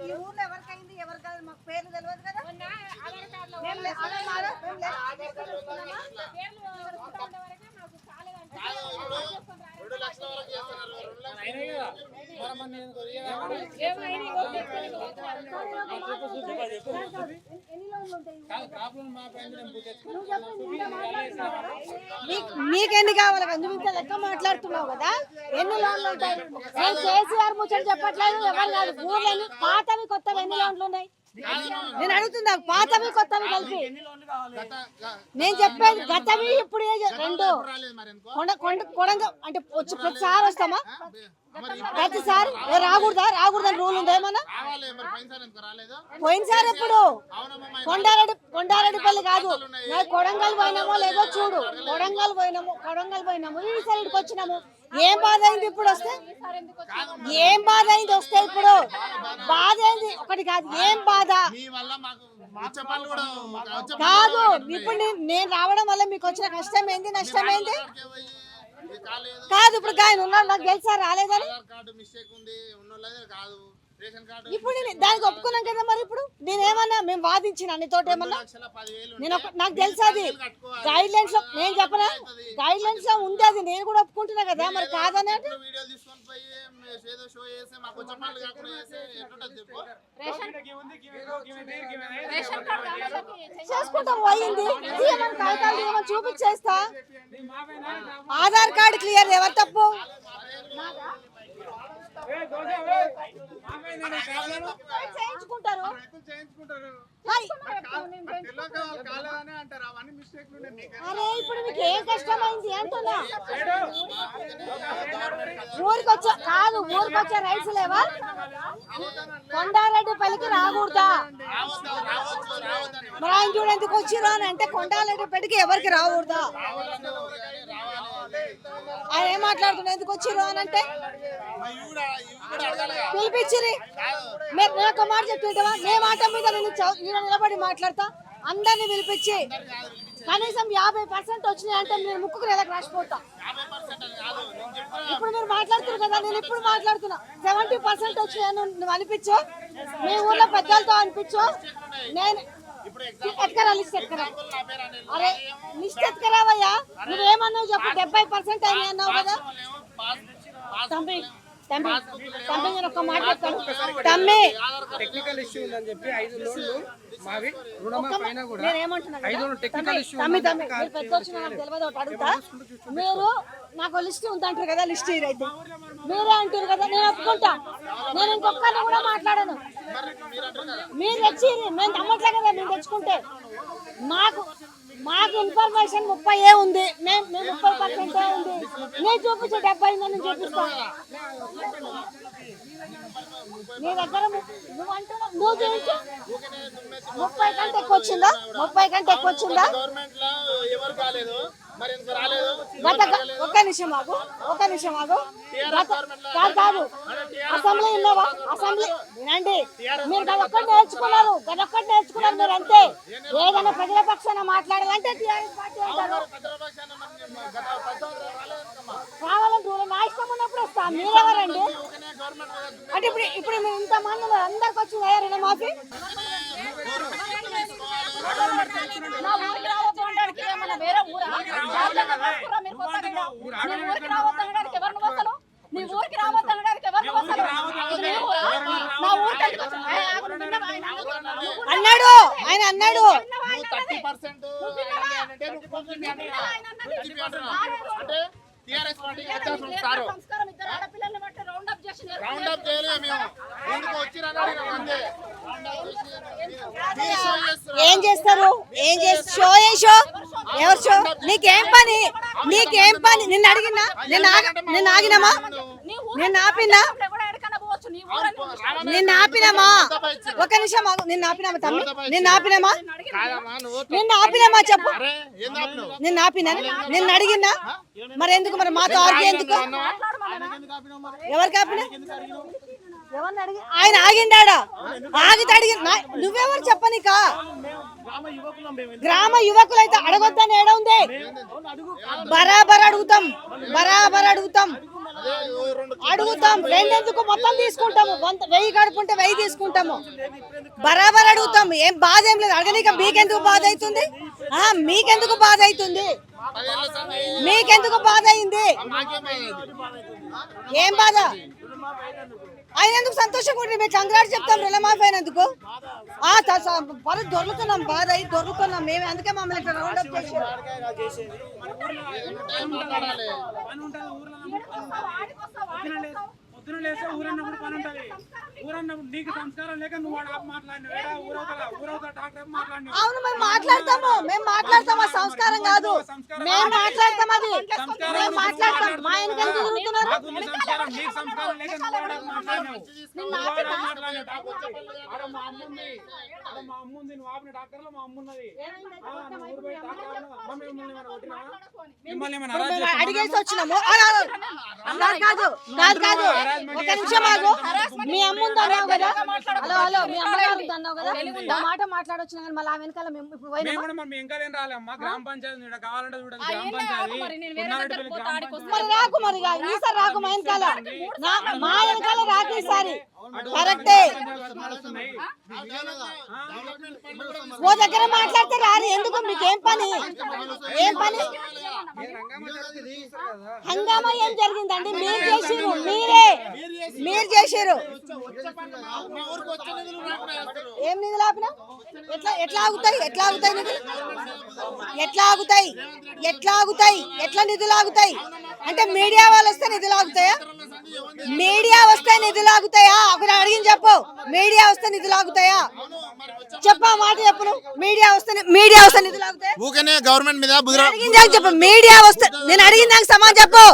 ఈ ఊర్లో ఎవరికైంది ఎవరికి కాదు మాకు పేర్లు తెలియదు కదా మేము లక్షల వరకు చేస్తున్నారు మీకు ఎన్ని కావాలి నువ్వు ఇంత లెక్క మాట్లాడుతున్నావు కదా? ఎన్ని లోన్లు ఉంటాయి? నేను కేసీఆర్ ముచ్చట చెప్పట్లేదు ఎవరు కాదు. ఊర్లని పాతవి కొత్తవి ఎన్ని లోన్లు ఉన్నాయి? నేను అడుగుతున్నా పాతవి కొత్తవి కలిపి నేను చెప్పేది గతవి ఇప్పుడు రెండు రాలేదు మరి ఎందుకో? కొండ కొండ కొడంగ అంటే వచ్చి ప్రతిసారి వస్తామా? ప్రతిసారి? ఏ రాకూడదా? రాకూడదని రూల్ ఉందా ఏమన్నా? పోయినసారి ఎందుకు రాలేదు? పోయినసారి ఎప్పుడు? కొండారెడ్డి కొండారెడ్డిపల్లి కాదు. కొడంగల్ పోయినామో లేదో చూడు. కొడంగల్ పోయినాము కొడంగల్ పోయినాము. ఈ సైడ్కి వచ్చినాము. ఏం బాధ అయింది ఇప్పుడు వస్తే? ఏం బాధ అయింది వస్తే ఇప్పుడు? బాధ అయింది ఒకటి కాదు ఏం బాధ? కాదు. ఇప్పుడు నేను- రావడం వల్ల మీకు వచ్చిన కష్టం ఏంది నష్టం ఏంది? కాదు ఇప్పుడు ఆయన ఉన్నాడు నాకు తెలుసా రాలేదని? ఇప్పుడు నేను దానికి ఒప్పుకున్నాం కదా మరి ఇప్పుడు? నేనేమన్నా మేము వాదించిన నీతోటి ఏమన్నా? నేను నాకు తెలుసు అది. గైడ్ లైన్స్లో నేను చెప్పనా? గైడ్ లైన్స్లో ఉంది అది. నేను కూడా ఒప్పుకుంటున్నా కదా మరి కాదనే ఇప్పుడు వీడియోలు తీసుకొని పోయి మే- ఏదో షో చేస్తే మాకు వచ్చే పనులు కాకుండా చేస్తే ఎట్లుంటది చెప్పు. చేసుకుంటాం పోయింది. కాగితాలు చూపించేస్తా. ఆధార్ కార్డు క్లియర్ ఎవరు తప్పు? చేయించుకుంటారు. అరే ఇప్పుడు మీకు ఏం కష్టమైంది అంటున్నా? కాదు ఊరికి వచ్చే రైట్స్ లేవా కొండారెడ్డి పల్లికి రాకూడదా రావద్దు రావచ్చు రావద్దని మరి ఆయన చూడు ఎందుకు వచ్చిర్రు అని అంటే కొండారెడ్డి పల్లికి ఎవరికి రాకూడదా? ఆయన ఏం మాట్లాడుతున్నా? ఎందుకు వచ్చిర్రు అని అంటే పిలిపించిరి మీరు నేను ఒక మాట చెప్తుంటావా? నే మాట మీద నేను ఈడ నిలబడి మాట్లాడతా. అందరిని పిలిపించి. కనీసం యాభై పర్సెంట్ వచ్చినాయి అంటే మీరు ముక్కుకు నెలకు రాసిపోతా. నేను ఇప్పుడు మీరు మాట్లాడుతున్నారు కదా నేను ఇప్పుడు మాట్లాడుతున్నా. సెవెంటీ పర్సెంట్ వచ్చినాయని నువ్వు అనిపించు? మీ ఊర్లో పెద్దలతో అనిపించు? నేను ఎత్తుకరా లిస్ట్ అరే లిస్ట్ ఎత్తుకరావయ్యా. నువ్వేమన్నావు చెప్పు? డెబ్బై పర్సెంట్ అయినాయి అన్నావు కదా. తమ్మి తమ్మి నేను ఒక మాట చెప్తాను. తమ్మి టెక్నికల్ ఇష్యూ ఉందని చెప్పి ఐదు లోన్లు మావి రుణమా పైన కూడా నేను ఏమంటున్నా ఐదు? టెక్నికల్ తమ్మి, ఇష్యూ తమ్మి తమ్మి మీరు పెద్ద వచ్చిన నాకు తెలియదు ఒకటి అడుగుతా. మీరు నాకు లిస్ట్ ఉందంటారు కదా లిస్ట్ ఇదైతే మీరే అంటారు కదా నేను ఒప్పుకుంటా. నేను ఇంకొకరిని కూడా మాట్లాడను. మీరు తెచ్చిరి మేము నమ్మట్లే కదా మేము తెచ్చుకుంటే. మాకు మాకు ఇన్ఫర్మేషన్ ముప్పై ఏ ఉంది. మేము ముప్పై పర్సెంట్ ఉంది. నేను చూపించే డెబ్బై ఉందని చూపిస్తాను. నీ దగ్గర నువ్వు అంటున్నావు నువ్వు చూపించు. ముప్పై కంటే ఎక్కువ వచ్చిందా ముప్పై కంటే ఎక్కువ వచ్చిందా గత ఒక్క నిమిషం ఆగు ఒక్క నిమిషం ఆగు. కాదు కాదు. అసెంబ్లీ ఉన్నావా అసెంబ్లీ వినండి. మీరు గదొక్కటి నేర్చుకున్నారు గదొక్కటి నేర్చుకున్నారు మీరు అంతే ఏదైనా ప్రజల పక్షాన మాట్లాడాలంటే టీఆర్ఎస్ పార్టీ అంటారు. భద్రపక్షాన కావాలని దూరం నా ఇష్టం ఉన్నప్పుడు వస్తా. మీరెవరండి? మీద అంటే ఇప్పుడు ఇప్పుడు ఇంతమంది ఉన్నారు. అందరికి వచ్చిందా రుణమాఫీ నా ఊరికి రావద్దు అనడానికి ఏమన్నా వేరే ఊరా? మీరు ఊరికి రావద్దు అనడానికి ఎవరిని వస్తాను? రావద్దు అనడానికి ఎవరిని వస్తాను? నీ అన్నాడు ఆయన అన్నాడు. థర్టీ అన్నది? పర్సెంట్ అంటే టీఆర్ఎస్ పార్టీకి వ్యత్యాసం రౌండ్ అప్ చేసి నేర్పి- రౌండ్ అప్ చేయలేదు మేము ఎందుకు. ఏం చేస్తారు ఏం చేస్తారు షో ఏ షో ఎవరు షో నీకేం పని నీకేం పని నిన్ను అడిగినా నేను ఆగ నేను ఆగినామా నేను ఆపినా కూడా ఎక్కడికైనా పోవచ్చు. నీ ఊరని నువ్వు రావణ్ నిన్ను ఆపినామా? ఒక నిమిషం నిన్ను ఆపినామా తమ్మి? నిన్ను ఆపినామా? నిన్ను ఆపినామా చెప్పు? నిన్ను ఆపినా? నిన్ను అడిగినా? మరి ఎందుకు మరి మాతో ఆర్గ్యూ ఎందుకు? ఎవరికి ఆపినా? ఆయన ఆగిండాడా? ఆగితే అడిగి నువ్వెవరు చెప్పనికా? గ్రామ యువకులు అయితే అడగొద్దని ఏడ ఉంది? బరాబర్ అడుగుతాం బరాబర్ అడుగుతాం. అడుగుతాం. రెండెందుకు మొత్తం తీసుకుంటాము? వెయ్యి కడుపుంటే వెయ్యి తీసుకుంటాము. బరాబర్ అడుగుతాం. ఏం బాధ ఏం లేదు. అడగనీక మీకెందుకు బాధ అవుతుంది? మీకెందుకు బాధ అవుతుంది? మీకెందుకు బాధ అయింది? ఏం బాధ? ఆయన ఎందుకు సంతోషంగా ఉంటే మేము కంగ్రాట్ చెప్తాం రుణమాఫీ అయినందుకు? ఆ, త- స- పరు దొరుకుతున్నాం బాధ అయి దొరుకుతున్నాం మేము అందుకే మమ్మల్ని ఇక్కడ రౌండ్ అప్ పొద్దున లేస్తే ఊరన్నప్పుడు పని ఉంటుంది. ఊరన్నప్పుడు నీకు సంస్కారం లేక నువ్వు వాడు డాక్టర్ అవును మేము మాట్లాడతాము. మేము మాట్లాడతాం ఆ సంస్కారం కాదు. మేము మాట్లాడతాం అది. మేము మాట్లాడతాం. మా వెనక ఎందుకు తిరుగుతున్నారు? నాకుంది సంస్కారం. నీకు సంస్కారం లేక నువ్వు వాడు మాట్లాడినావు. మా మా నువ్వు ఆపిన డాక్టర్లో మా మిమ్మల్ని? అడిగేసి వచ్చినాము. కాదు కాదు. కాదు ఒక నిమిషం ఆగు. మీ అమ్మ ఉంది అన్నావు కదా? హలో హలో మీ అమ్మగారు అన్నావు కదా? ఆ మాట మాట్లాడొచ్చినా కానీ మళ్ళీ ఆ వెనకాల మేము ఇప్పుడు పోయినా మేము కూడా ఇంకా రాలేమ్మా గ్రామ పంచాయతీ ఇక్కడ కావాలంటే చూడండి. గ్రామ పంచాయతీ మరి రాకు మరి ఈసారి రాకు మా వెనకాల. నా- మా వెనకాల రాకు ఈసారి కరెక్టే. ఓ దగ్గర మాట్లాడితే రారు. ఎందుకు? మీకు ఏం పని? ఏం పని? హంగామా ఏం జరిగిందండి? మీరు చేసిరు మీరే. మీరు చేసిరు ఏం నిధులు ఆపినా ఎట్లా ఎట్లా ఆగుతాయి? ఎట్లా ఆగుతాయి నిధులు? ఎట్లా ఆగుతాయి? ఎట్లా ఆగుతాయి? ఎట్లా నిధులు ఆగుతాయి? అంటే మీడియా వాళ్ళు వస్తే నిధులు ఆగుతాయా? మీడియా వస్తే నిధులు ఆగుతాయా? ఒకటి అడిగింది చెప్పు. మీడియా వస్తే నిధులు ఆగుతాయా? చెప్పు మాట చెప్పు నువ్వు. మీడియా వస్తే మీడియా వస్తే నిధులు ఆగుతాయా? ఊకనే గవర్నమెంట్ మీద దానికి చెప్పు. మీడియా వస్తే నేను అడిగిన దానికి సమాధానం చెప్పు.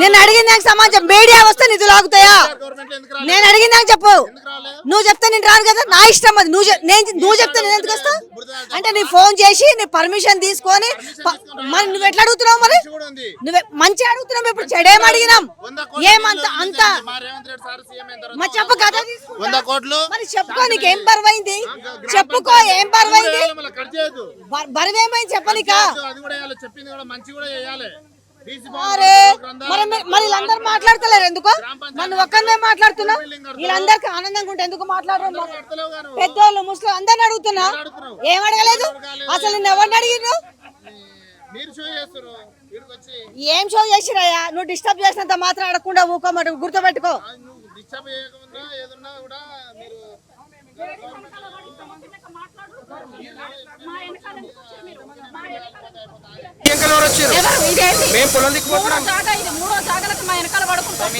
నేను అడిగిన దానికి సమాధానం చెప్పు. మీడియా వస్తే నిధులు ఆగుతాయా? నేను అడిగిన దానికి చెప్పు. నువ్వు చెప్తే నేను రాను కదా? నా ఇష్టం అది. నువ్వు నేను నువ్వు చెప్తే నేను ఎందుకు వస్తా? అంటే నీ ఫోన్ చేసి నీ పర్మిషన్ తీసుకొని మరి నువ్వు ఎట్లా అడుగుతున్నావు మరి? మంచి నువ్వే మంచిగా అడుగుతున్నావు ఇప్పుడు. చెడేం అడిగినాం? ఏమంత అంత. మా రేవంత్ రెడ్డి సార్ సీఎం అయిన తర్వాత మరి చెప్పు కదా వంద కోట్లు మరి చెప్పుకో నీకు ఏం బరువైంది? చెప్పుకో ఏం బరువైంది? బరువేమైంది చెప్పనిక? అరే మరి మరి వీళ్ళందరూ మాట్లాడతలేరు ఎందుకు? నువ్వు ఒక్కరినే మాట్లాడుతున్నావు? వీళ్ళందరికీ ఆనందంగా ఉంటే ఎందుకు మాట్లాడరు. పెద్దోళ్ళు ముసలి అందరిని అడుగుతున్నా. ఏం అడగలేదు? అసలు నిన్ను ఎవరిని వచ్చి ఏం షో చేసిరయ్యా? నువ్వు డిస్టర్బ్ చేసినంత మాత్రం అడగకుండా ఊకోమట గుర్తుపెట్టుకో. డిస్టర్బ్ చేయకుండా ఏదన్నా కూడా మీరు మేము పొలం దిక్కుపోతున్నాం మూడో జాగా ఇది మూడో జాగలకు మా వెనకాల పడుకుంటాం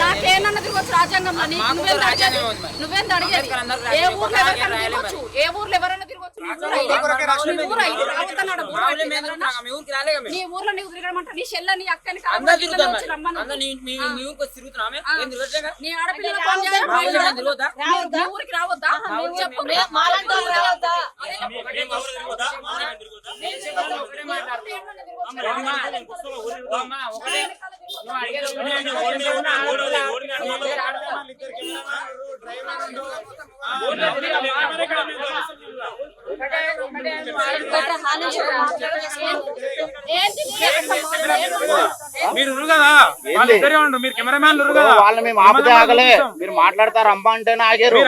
నాకేనన్నా తిరగచ్చు రాజ్యాంగంలో? నీ- నువ్వేంది అడిగేది? నువ్వేంది అడిగేది? ఏ ఊర్లో ఎవరికైనా తిరగచ్చు? ఏ ఊర్లో ఎవరైనా తిరగచ్చు? నీ ఊర్లో నీకు తిరగమంటే నీ చెల్ల నీ అక్కని నీ ఆడపిల్లల ఊరికి రావద్దా? చెప్పు. ఒకటే మీరు కదా? వాళ్ళిద్దరే ఉండు. మీరు కెమెరామ్యాన్ కదా? వాళ్ళని మేము ఆపితే ఆగలే. మీరు మాట్లాడతారు అమ్మా అంటే ఆగారు.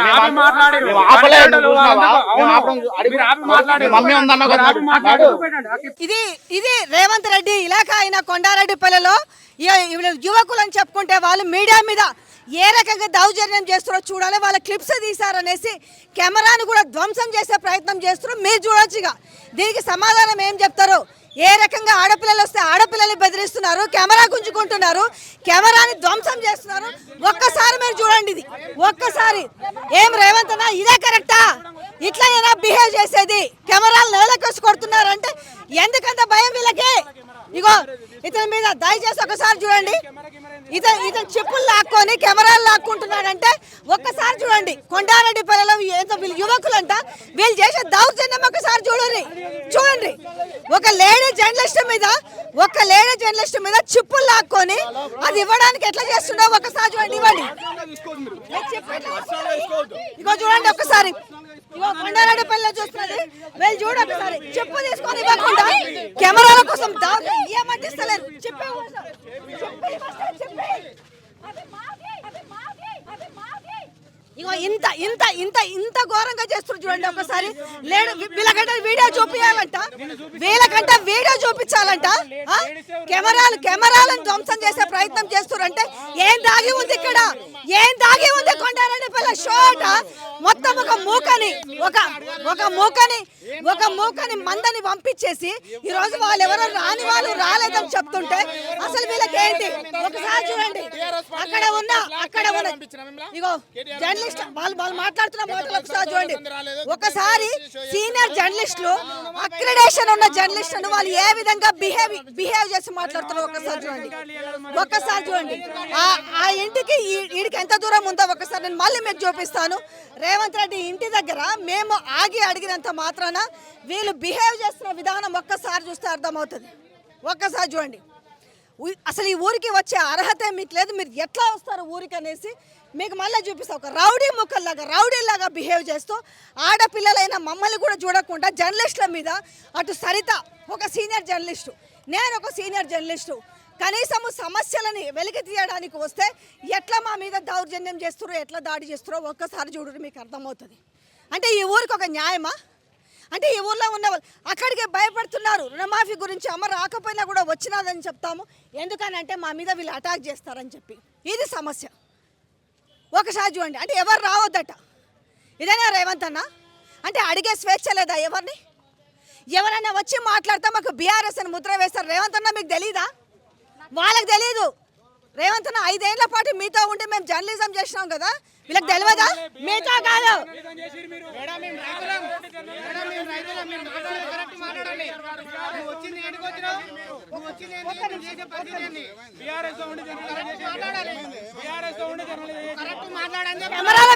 ఇది ఇది రేవంత్ రెడ్డి ఇలాకా అయిన కొండారెడ్డిపల్లిలో యువకులు అని యువకులని చెప్పుకుంటే వాళ్ళు మీడియా మీద ఏ రకంగా దౌర్జన్యం చేస్తారో చూడాలి. వాళ్ళ క్లిప్స్ తీశారనేసి కెమెరాను కూడా ధ్వంసం చేసే ప్రయత్నం చేస్తారు మీరు చూడొచ్చు దీనికి సమాధానం ఏం చెప్తారు? ఏ రకంగా ఆడపిల్లలు వస్తే ఆడపిల్లలు బెదిరిస్తున్నారు? కెమెరా గుంజుకుంటున్నారు. కెమెరాని ధ్వంసం చేస్తున్నారు. ఒక్కసారి మీరు చూడండి ఇది. ఒక్కసారి. ఏం రేవంత్ ఇదే కరెక్టా? ఇట్లా బిహేవ్ చేసేది. కెమెరాలు కొడుతున్నారు కొడుతున్నారంటే ఎందుకంత భయం వీళ్ళకి? ఇగో ఇతని మీద దయచేసి ఒకసారి చూడండి. ఇతను ఇతను చెప్పులు లాక్కొని కెమెరాలు లాక్కుంటున్నాడంటే ఒక్కసారి చూడండి. కొండారెడ్డి పిల్లలు వీళ్ళు యువకులంట వీళ్ళు చేసే దౌర్జన్యం ఒకసారి చూడండి. చూడండి. ఒక లేడీ జర్నలిస్ట్ మీద ఒక లేడీ జర్నలిస్ట్ మీద చిప్పులు లాక్కొని అది ఇవ్వడానికి ఎట్లా చేస్తుండో ఒకసారి చూడండి ఇవ్వండి? ఇగో చూడండి ఒకసారి ఇగో చూస్తున్నది. వీళ్ళు చూడు ఒకసారి. చెప్పు తీసుకొని ఇవ్వకుండా. కెమెరాల కోసం దాని చెప్పే చెప్పి వస్తే చెప్పి. అది మాకి, అది మాకి, అది మాకి. ఇగో ఇంత ఇంత ఇంత ఇంత ఘోరంగా చేస్తున్నారు చూడండి ఒకసారి. లేడు వీళ్ళకంటే వీడియో చూపించాలంట వీళ్ళకంటే వీడియో చూపించాలంట. కెమెరాలు కెమెరాలను ధ్వంసం చేసే ప్రయత్నం చేస్తున్నారంటే ఏం దాగి ఉంది ఇక్కడ? ఏం దాగి ఉంది కొండారెడ్డి పిల్ల? షోట మొత్తం ఒక మూకని ఒక ఒక మూకని ఒక మూకని మందని పంపించేసి ఈ రోజు వాళ్ళు ఎవరో రాని వాళ్ళు రాలేదని చెప్తుంటే అసలు వీళ్ళకి ఏంటి ఒకసారి చూడండి. అక్కడ ఉన్న అక్కడ ఉన్న ఇగో జర్నలిస్ట్ వాళ్ళు వాళ్ళు మాట్లాడుతున్న మాటలు ఒకసారి చూడండి ఒకసారి సీనియర్ జర్నలిస్టులు అక్రిడేషన్ ఉన్న జర్నలిస్టులను వాళ్ళు ఏ విధంగా బిహేవ్ బిహేవ్ చేసి మాట్లాడుతున్నారు? ఒకసారి చూడండి. ఒక్కసారి చూడండి. ఆ ఆ ఇంటికి వీడికి ఎంత దూరం ఉందో ఒకసారి నేను మళ్ళీ మీకు చూపిస్తాను. రేవంత్ రెడ్డి ఇంటి దగ్గర మేము ఆగి అడిగినంత మాత్రాన వీళ్ళు బిహేవ్ చేస్తున్న విధానం ఒక్కసారి చూస్తే అర్థమవుతుంది. ఒక్కసారి చూడండి. అసలు ఈ ఊరికి వచ్చే అర్హత మీకు లేదు. మీరు ఎట్లా వస్తారు ఊరికి అనేసి మీకు మళ్ళీ చూపిస్తా ఒక రౌడీ ముక్కల్లాగా రౌడీలాగా బిహేవ్ చేస్తూ ఆడపిల్లలైన మమ్మల్ని కూడా చూడకుండా జర్నలిస్టుల మీద అటు సరిత ఒక సీనియర్ జర్నలిస్టు నేను ఒక సీనియర్ జర్నలిస్టు కనీసము సమస్యలని వెలికి తీయడానికి వస్తే ఎట్లా మా మీద దౌర్జన్యం చేస్తారో ఎట్లా దాడి చేస్తారో ఒక్కసారి చూడరు మీకు అర్థమవుతుంది. అంటే ఈ ఊరికి ఒక న్యాయమా? అంటే ఈ ఊర్లో ఉన్న వాళ్ళు అక్కడికి భయపడుతున్నారు రుణమాఫీ గురించి అమ్మ రాకపోయినా కూడా వచ్చినాదని చెప్తాము ఎందుకనంటే మా మీద వీళ్ళు అటాక్ చేస్తారని చెప్పి. ఇది సమస్య. ఒకసారి చూడండి. అంటే ఎవరు రావద్దట. ఇదేనా రేవంత్ అన్న? అంటే అడిగే స్వేచ్ఛ లేదా ఎవరిని? ఎవరైనా వచ్చి మాట్లాడితే మాకు బీఆర్ఎస్ అని ముద్ర వేస్తారు. రేవంత్ అన్న మీకు తెలీదా? వాళ్ళకి తెలీదు. రేవంత్ అన్న ఐదేళ్ళ పాటు మీతో ఉండి మేము జర్నలిజం చేసినాం కదా? వీళ్ళకి తెలియదా? మీతో కాదు. కెమెరాల